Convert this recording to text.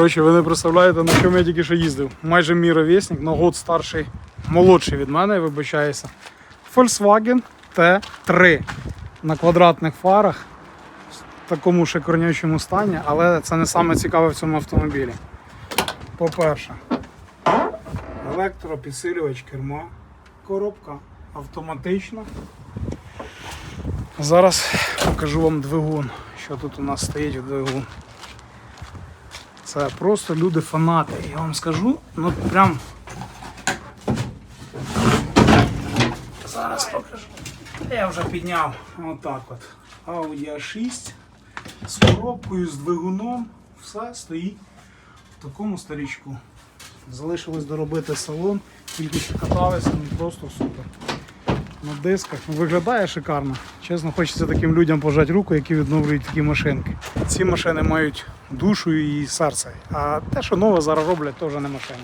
Коротше, ви не представляєте, на чому я тільки що їздив. Майже мій ровесник, на год старший, молодший від мене, вибачаюся. Volkswagen T3 на квадратних фарах в такому шикарнючому стані, але це не саме цікаве в цьому автомобілі. По-перше, електропідсилювач керма, коробка автоматична. Зараз покажу вам двигун, що тут у нас стоїть в двигун. Це просто люди фанати. Я вам скажу, ну прям. Зараз покажу. Я вже підняв отак от. Audi A6 з коробкою, з двигуном. Все стоїть в такому старічку. Залишилось доробити салон, тільки що каталися, ну просто супер. На дисках. Ну, виглядає шикарно. Чесно, хочеться таким людям пожати руку, які відновлюють такі машинки. Ці машини мають душу і серце. А те, що нове зараз роблять, то вже не машини.